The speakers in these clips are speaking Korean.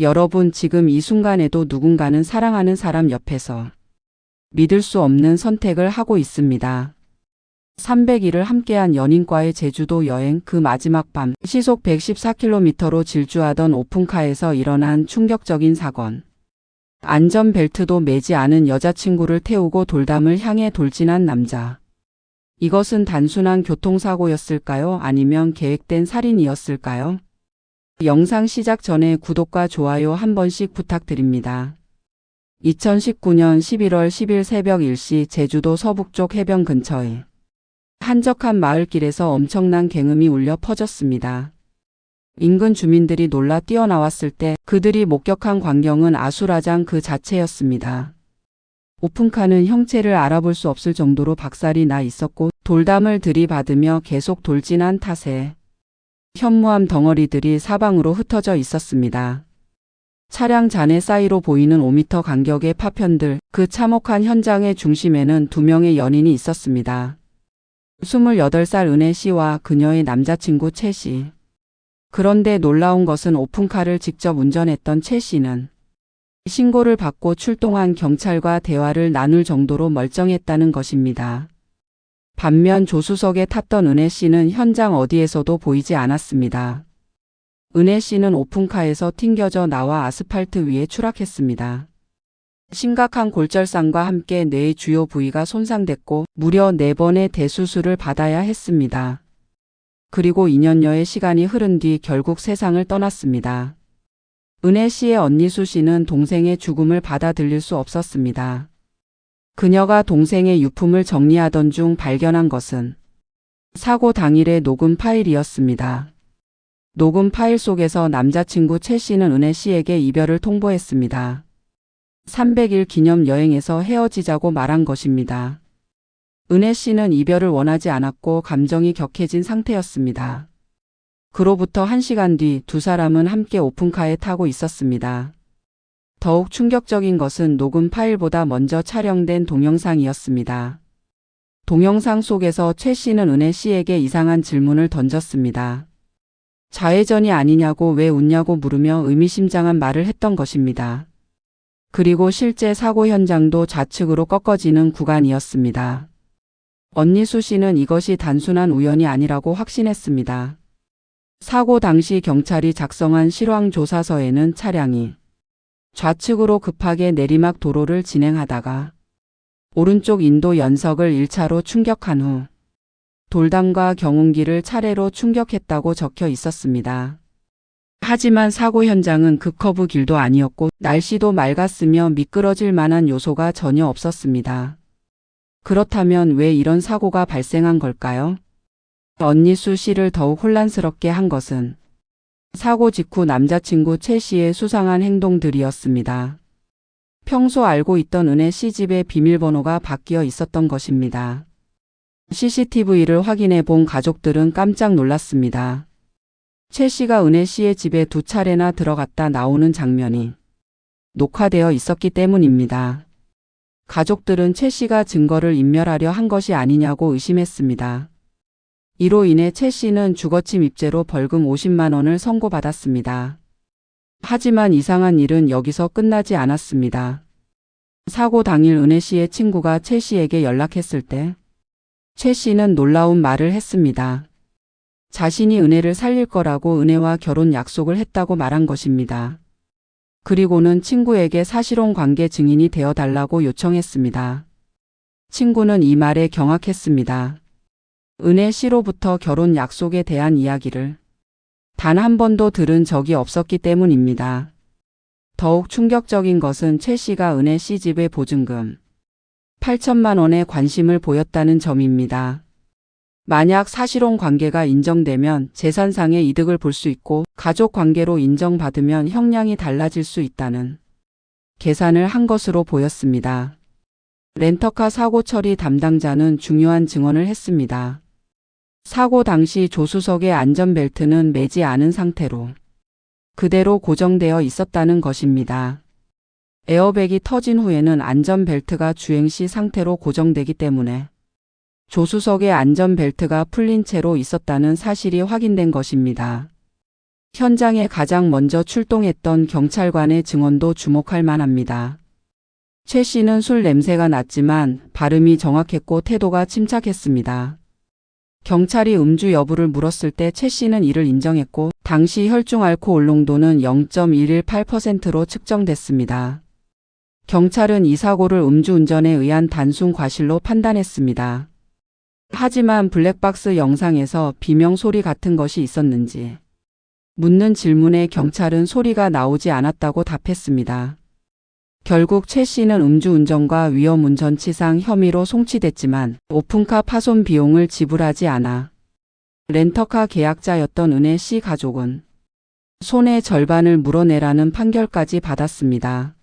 여러분 지금 이 순간에도 누군가는 사랑하는 사람 옆에서 믿을 수 없는 선택을 하고 있습니다. 300일을 함께한 연인과의 제주도 여행 그 마지막 밤 시속 114km로 질주하던 오픈카에서 일어난 충격적인 사건. 안전벨트도 매지 않은 여자친구를 태우고 돌담을 향해 돌진한 남자. 이것은 단순한 교통사고였을까요? 아니면 계획된 살인이었을까요? 영상 시작 전에 구독과 좋아요 한 번씩 부탁드립니다. 2019년 11월 10일 새벽 1시 제주도 서북쪽 해변 근처에 한적한 마을길에서 엄청난 갱음이 울려 퍼졌습니다. 인근 주민들이 놀라 뛰어나왔을 때 그들이 목격한 광경은 아수라장 그 자체였습니다. 오픈카는 형체를 알아볼 수 없을 정도로 박살이 나 있었고 돌담을 들이받으며 계속 돌진한 탓에 현무암 덩어리들이 사방으로 흩어져 있었습니다. 차량 잔해 사이로 보이는 5m 간격의 파편들, 그 참혹한 현장의 중심에는 두 명의 연인이 있었습니다. 28살 은혜 씨와 그녀의 남자친구 채 씨. 그런데 놀라운 것은 오픈카를 직접 운전했던 채 씨는 신고를 받고 출동한 경찰과 대화를 나눌 정도로 멀쩡했다는 것입니다. 반면 조수석에 탔던 은혜 씨는 현장 어디에서도 보이지 않았습니다. 은혜 씨는 오픈카에서 튕겨져 나와 아스팔트 위에 추락했습니다. 심각한 골절상과 함께 뇌의 주요 부위가 손상됐고 무려 4번의 대수술을 받아야 했습니다. 그리고 2년여의 시간이 흐른 뒤 결국 세상을 떠났습니다. 은혜 씨의 언니 수 씨는 동생의 죽음을 받아들일 수 없었습니다. 그녀가 동생의 유품을 정리하던 중 발견한 것은 사고 당일의 녹음 파일이었습니다. 녹음 파일 속에서 남자친구 채 씨는 은혜 씨에게 이별을 통보했습니다. 300일 기념 여행에서 헤어지자고 말한 것입니다. 은혜 씨는 이별을 원하지 않았고 감정이 격해진 상태였습니다. 그로부터 1시간 뒤 두 사람은 함께 오픈카에 타고 있었습니다. 더욱 충격적인 것은 녹음 파일보다 먼저 촬영된 동영상이었습니다. 동영상 속에서 최 씨는 은혜 씨에게 이상한 질문을 던졌습니다. 좌회전이 아니냐고 왜 웃냐고 물으며 의미심장한 말을 했던 것입니다. 그리고 실제 사고 현장도 좌측으로 꺾어지는 구간이었습니다. 언니 수 씨는 이것이 단순한 우연이 아니라고 확신했습니다. 사고 당시 경찰이 작성한 실황 조사서에는 차량이 좌측으로 급하게 내리막 도로를 진행하다가 오른쪽 인도 연석을 1차로 충격한 후 돌담과 경운기를 차례로 충격했다고 적혀 있었습니다. 하지만 사고 현장은 급커브 길도 아니었고 날씨도 맑았으며 미끄러질 만한 요소가 전혀 없었습니다. 그렇다면 왜 이런 사고가 발생한 걸까요? 언니 수 씨를 더욱 혼란스럽게 한 것은 사고 직후 남자친구 최 씨의 수상한 행동들이었습니다. 평소 알고 있던 은혜 씨 집의 비밀번호가 바뀌어 있었던 것입니다. CCTV를 확인해 본 가족들은 깜짝 놀랐습니다. 최 씨가 은혜 씨의 집에 두 차례나 들어갔다 나오는 장면이 녹화되어 있었기 때문입니다. 가족들은 최 씨가 증거를 인멸하려 한 것이 아니냐고 의심했습니다. 이로 인해 최 씨는 주거침 입죄로 벌금 50만 원을 선고받았습니다. 하지만 이상한 일은 여기서 끝나지 않았습니다. 사고 당일 은혜 씨의 친구가 최 씨에게 연락했을 때최 씨는 놀라운 말을 했습니다. 자신이 은혜를 살릴 거라고 은혜와 결혼 약속을 했다고 말한 것입니다. 그리고는 친구에게 사실혼 관계 증인이 되어 달라고 요청했습니다. 친구는 이 말에 경악했습니다. 은혜 씨로부터 결혼 약속에 대한 이야기를 단 한 번도 들은 적이 없었기 때문입니다. 더욱 충격적인 것은 최 씨가 은혜 씨 집의 보증금 8천만 원에 관심을 보였다는 점입니다. 만약 사실혼 관계가 인정되면 재산상의 이득을 볼 수 있고 가족 관계로 인정받으면 형량이 달라질 수 있다는 계산을 한 것으로 보였습니다. 렌터카 사고 처리 담당자는 중요한 증언을 했습니다. 사고 당시 조수석의 안전벨트는 매지 않은 상태로 그대로 고정되어 있었다는 것입니다. 에어백이 터진 후에는 안전벨트가 주행 시 상태로 고정되기 때문에 조수석의 안전벨트가 풀린 채로 있었다는 사실이 확인된 것입니다. 현장에 가장 먼저 출동했던 경찰관의 증언도 주목할 만합니다. 최 씨는 술 냄새가 났지만 발음이 정확했고 태도가 침착했습니다. 경찰이 음주 여부를 물었을 때 최 씨는 이를 인정했고 당시 혈중 알코올 농도는 0.118%로 측정됐습니다. 경찰은 이 사고를 음주운전에 의한 단순 과실로 판단했습니다. 하지만 블랙박스 영상에서 비명 소리 같은 것이 있었는지 묻는 질문에 경찰은 소리가 나오지 않았다고 답했습니다. 결국 최 씨는 음주운전과 위험운전 치상 혐의로 송치됐지만 오픈카 파손 비용을 지불하지 않아 렌터카 계약자였던 은혜 씨 가족은 손해 절반을 물어내라는 판결까지 받았습니다.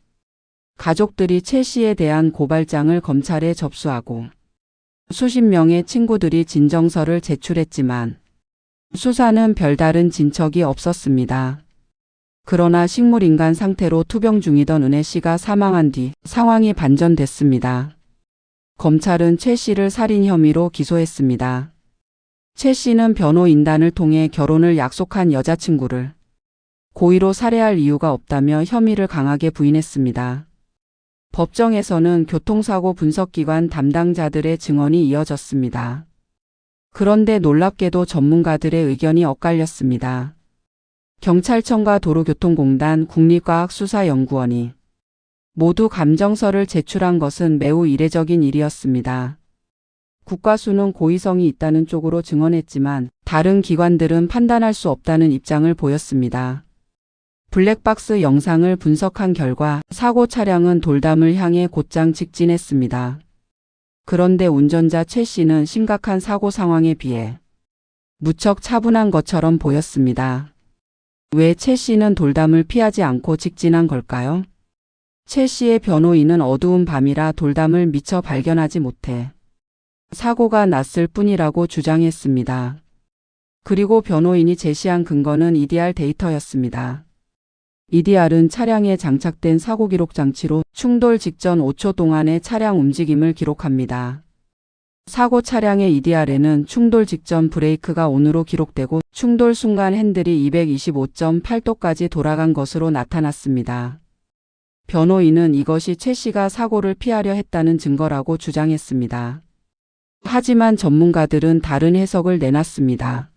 가족들이 최 씨에 대한 고발장을 검찰에 접수하고 수십 명의 친구들이 진정서를 제출했지만 수사는 별다른 진척이 없었습니다. 그러나 식물인간 상태로 투병 중이던 은혜 씨가 사망한 뒤 상황이 반전됐습니다. 검찰은 최 씨를 살인 혐의로 기소했습니다. 최 씨는 변호인단을 통해 결혼을 약속한 여자친구를 고의로 살해할 이유가 없다며 혐의를 강하게 부인했습니다. 법정에서는 교통사고 분석기관 담당자들의 증언이 이어졌습니다. 그런데 놀랍게도 전문가들의 의견이 엇갈렸습니다. 경찰청과 도로교통공단 국립과학수사연구원이 모두 감정서를 제출한 것은 매우 이례적인 일이었습니다. 국과수는 고의성이 있다는 쪽으로 증언했지만 다른 기관들은 판단할 수 없다는 입장을 보였습니다. 블랙박스 영상을 분석한 결과 사고 차량은 돌담을 향해 곧장 직진했습니다. 그런데 운전자 최 씨는 심각한 사고 상황에 비해 무척 차분한 것처럼 보였습니다. 왜최 씨는 돌담을 피하지 않고 직진한 걸까요? 최 씨의 변호인은 어두운 밤이라 돌담을 미처 발견하지 못해 사고가 났을 뿐이라고 주장했습니다. 그리고 변호인이 제시한 근거는 EDR 데이터였습니다. EDR은 차량에 장착된 사고 기록 장치로 충돌 직전 5초 동안의 차량 움직임을 기록합니다. 사고 차량의 EDR에는 충돌 직전 브레이크가 온으로 기록되고 충돌 순간 핸들이 225.8도까지 돌아간 것으로 나타났습니다. 변호인은 이것이 최 씨가 사고를 피하려 했다는 증거라고 주장했습니다. 하지만 전문가들은 다른 해석을 내놨습니다.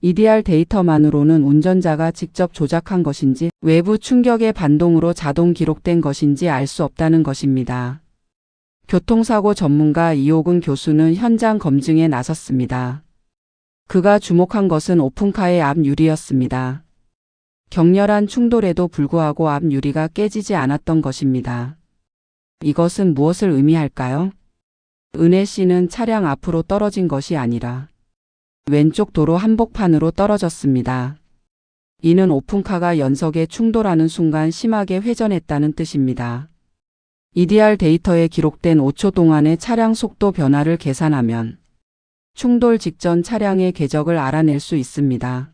EDR 데이터만으로는 운전자가 직접 조작한 것인지 외부 충격의 반동으로 자동 기록된 것인지 알 수 없다는 것입니다. 교통사고 전문가 이호근 교수는 현장 검증에 나섰습니다. 그가 주목한 것은 오픈카의 앞 유리였습니다. 격렬한 충돌에도 불구하고 앞 유리가 깨지지 않았던 것입니다. 이것은 무엇을 의미할까요? 은혜 씨는 차량 앞으로 떨어진 것이 아니라 왼쪽 도로 한복판으로 떨어졌습니다. 이는 오픈카가 연석에 충돌하는 순간 심하게 회전했다는 뜻입니다. EDR 데이터에 기록된 5초 동안의 차량 속도 변화를 계산하면 충돌 직전 차량의 궤적을 알아낼 수 있습니다.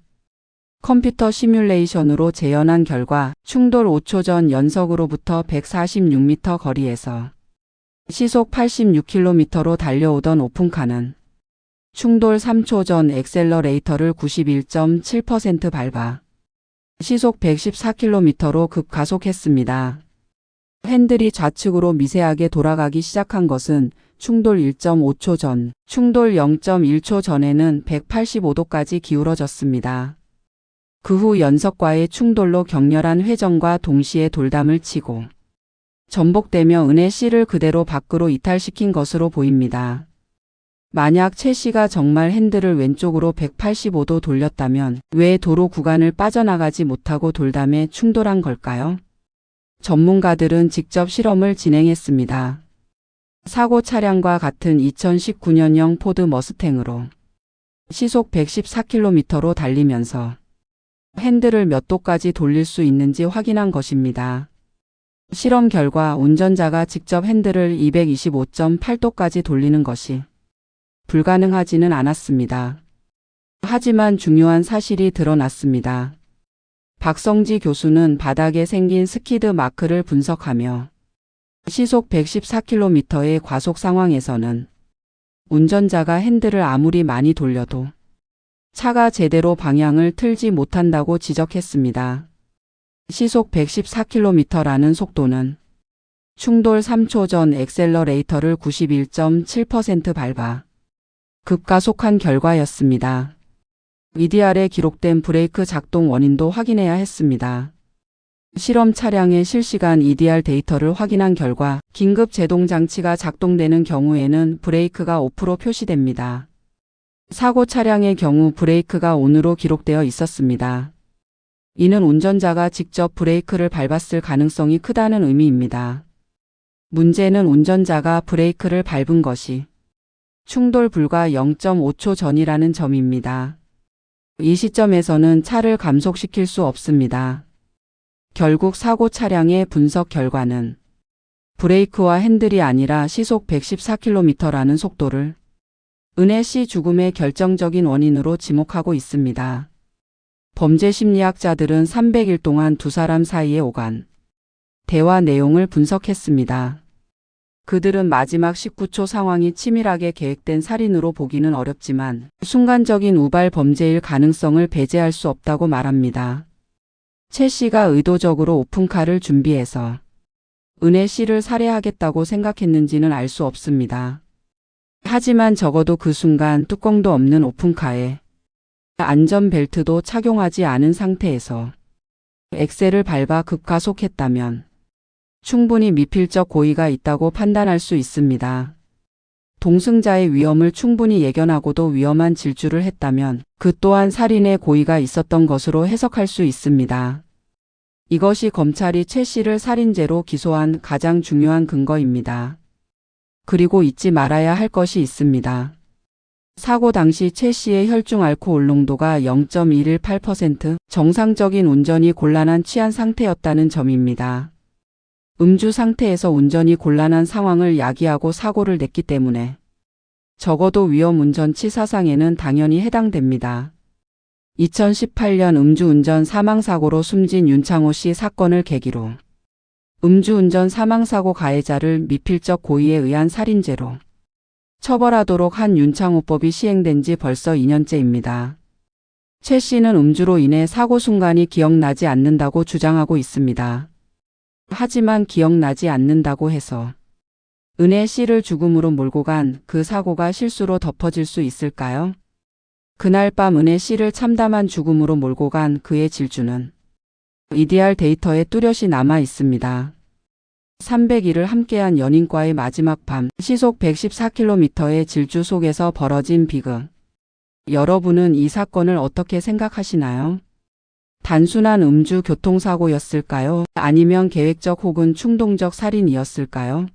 컴퓨터 시뮬레이션으로 재현한 결과 충돌 5초 전 연석으로부터 146m 거리에서 시속 86km로 달려오던 오픈카는 충돌 3초 전 엑셀러레이터를 91.7% 밟아 시속 114km로 급가속했습니다. 핸들이 좌측으로 미세하게 돌아가기 시작한 것은 충돌 1.5초 전, 충돌 0.1초 전에는 185도까지 기울어졌습니다. 그 후 연석과의 충돌로 격렬한 회전과 동시에 돌담을 치고 전복되며 은혜 씨를 그대로 밖으로 이탈시킨 것으로 보입니다. 만약 최 씨가 정말 핸들을 왼쪽으로 185도 돌렸다면 왜 도로 구간을 빠져나가지 못하고 돌담에 충돌한 걸까요? 전문가들은 직접 실험을 진행했습니다. 사고 차량과 같은 2019년형 포드 머스탱으로 시속 114km로 달리면서 핸들을 몇 도까지 돌릴 수 있는지 확인한 것입니다. 실험 결과 운전자가 직접 핸들을 225.8도까지 돌리는 것이 불가능하지는 않았습니다. 하지만 중요한 사실이 드러났습니다. 박성지 교수는 바닥에 생긴 스키드 마크를 분석하며 시속 114km의 과속 상황에서는 운전자가 핸들을 아무리 많이 돌려도 차가 제대로 방향을 틀지 못한다고 지적했습니다. 시속 114km라는 속도는 충돌 3초 전 엑셀러레이터를 91.7% 밟아 급가속한 결과였습니다. EDR에 기록된 브레이크 작동 원인도 확인해야 했습니다. 실험 차량의 실시간 EDR 데이터를 확인한 결과 긴급 제동 장치가 작동되는 경우에는 브레이크가 오프로 표시됩니다. 사고 차량의 경우 브레이크가 온으로 기록되어 있었습니다. 이는 운전자가 직접 브레이크를 밟았을 가능성이 크다는 의미입니다. 문제는 운전자가 브레이크를 밟은 것이 충돌 불과 0.5초 전이라는 점입니다. 이 시점에서는 차를 감속시킬 수 없습니다. 결국 사고 차량의 분석 결과는 브레이크와 핸들이 아니라 시속 114km라는 속도를 은혜 씨 죽음의 결정적인 원인으로 지목하고 있습니다. 범죄 심리학자들은 300일 동안 두 사람 사이에 오간 대화 내용을 분석했습니다. 그들은 마지막 19초 상황이 치밀하게 계획된 살인으로 보기는 어렵지만 순간적인 우발 범죄일 가능성을 배제할 수 없다고 말합니다. 최 씨가 의도적으로 오픈카를 준비해서 은혜 씨를 살해하겠다고 생각했는지는 알 수 없습니다. 하지만 적어도 그 순간 뚜껑도 없는 오픈카에 안전벨트도 착용하지 않은 상태에서 엑셀을 밟아 급가속했다면 충분히 미필적 고의가 있다고 판단할 수 있습니다. 동승자의 위험을 충분히 예견하고도 위험한 질주를 했다면 그 또한 살인의 고의가 있었던 것으로 해석할 수 있습니다. 이것이 검찰이 최 씨를 살인죄로 기소한 가장 중요한 근거입니다. 그리고 잊지 말아야 할 것이 있습니다. 사고 당시 최 씨의 혈중 알코올 농도가 0.118% 정상적인 운전이 곤란한 취한 상태였다는 점입니다. 음주 상태에서 운전이 곤란한 상황을 야기하고 사고를 냈기 때문에 적어도 위험 운전 치 사상에는 당연히 해당됩니다. 2018년 음주운전 사망사고로 숨진 윤창호 씨 사건을 계기로 음주운전 사망사고 가해자를 미필적 고의에 의한 살인죄로 처벌하도록 한 윤창호법이 시행된 지 벌써 2년째입니다. 최 씨는 음주로 인해 사고 순간이 기억나지 않는다고 주장하고 있습니다. 하지만 기억나지 않는다고 해서 은혜 씨를 죽음으로 몰고 간 그 사고가 실수로 덮어질 수 있을까요? 그날 밤 은혜 씨를 참담한 죽음으로 몰고 간 그의 질주는 EDR 데이터에 뚜렷이 남아 있습니다. 300일을 함께한 연인과의 마지막 밤 시속 114km의 질주 속에서 벌어진 비극. 여러분은 이 사건을 어떻게 생각하시나요? 단순한 음주 교통사고였을까요? 아니면 계획적 혹은 충동적 살인이었을까요?